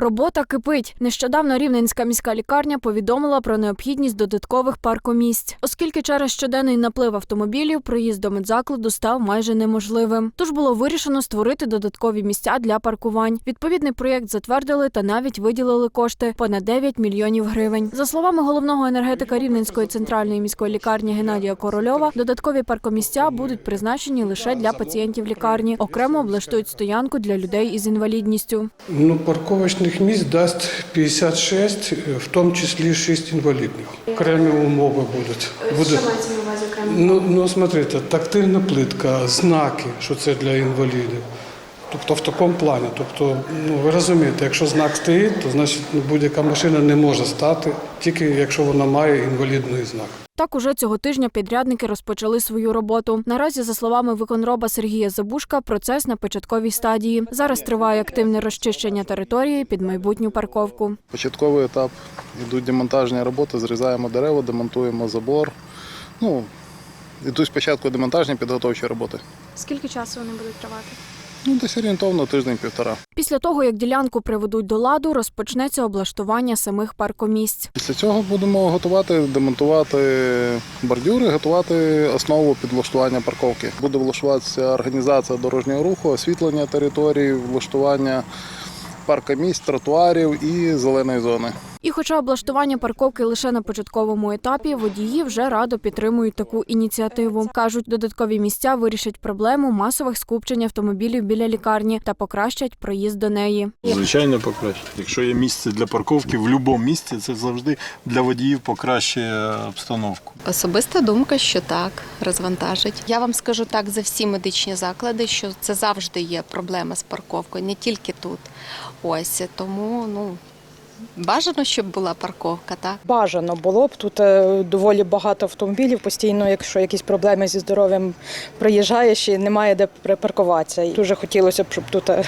Робота кипить. Нещодавно Рівненська міська лікарня повідомила про необхідність додаткових паркомісць, оскільки через щоденний наплив автомобілів проїзд до медзакладу став майже неможливим. Тож було вирішено створити додаткові місця для паркувань. Відповідний проєкт затвердили та навіть виділили кошти понад 9 мільйонів гривень. За словами головного енергетика Рівненської центральної міської лікарні Геннадія Корольова, додаткові паркомісця будуть призначені лише для пацієнтів лікарні. Окремо облаштують стоянку для людей із інвалідністю. Ну, парковочних місць дасть 56, в тому числі 6 інвалідних. Окремі умови будуть. Буде. мається на увазі окремі? Ну, ну, смотрите, тактильна плитка, знаки, що це для інвалідів. Тобто в такому плані. Тобто, ну ви розумієте, якщо знак стоїть, то значить ну, будь-яка машина не може стати, тільки якщо вона має інвалідний знак. Так уже цього тижня підрядники розпочали свою роботу. Наразі, за словами виконроба Сергія Забушка, процес на початковій стадії. Зараз триває активне розчищення території під майбутню парковку. Початковий етап йдуть демонтажні роботи, зрізаємо дерева, демонтуємо забор. Ну, йдуть спочатку демонтажні підготовчі роботи. Скільки часу вони будуть тривати? Ну, десь орієнтовно тиждень-півтора. Після того, як ділянку приведуть до ладу, розпочнеться облаштування самих паркомісць. Після цього будемо готувати, демонтувати бордюри, готувати основу підлаштування парковки. Буде влаштуватися організація дорожнього руху, освітлення території, влаштування паркомісць, тротуарів і зеленої зони. І хоча облаштування парковки лише на початковому етапі, водії вже радо підтримують таку ініціативу. Кажуть, додаткові місця вирішать проблему масових скупчень автомобілів біля лікарні та покращать проїзд до неї. Звичайно, покраще. Якщо є місце для парковки в будь-якому місці, це завжди для водіїв покращує обстановку. Особиста думка, що так, розвантажить. Я вам скажу так за всі медичні заклади, що це завжди є проблема з парковкою, не тільки тут. Ось тому ну бажано, щоб була парковка, так. Бажано було б тут е, доволі багато автомобілів. Постійно, якщо якісь проблеми зі здоров'ям приїжджаєш і немає де припаркуватися. І дуже хотілося б, щоб тут е,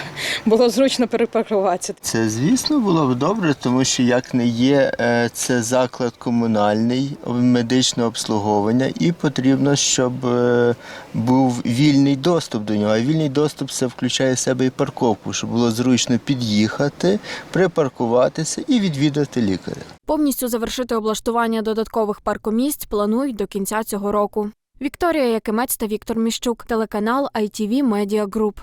було зручно перепаркуватися. Це, звісно, було б добре, тому що як не є, е, це заклад комунальний медичного обслуговування, і потрібно, щоб був вільний доступ до нього. А вільний доступ це включає в себе і парковку, щоб було зручно під'їхати, припаркуватися і відвідати лікаря. Повністю завершити облаштування додаткових паркомісць планують до кінця цього року. Вікторія Якимець та Віктор Міщук, телеканал ITV Media Group.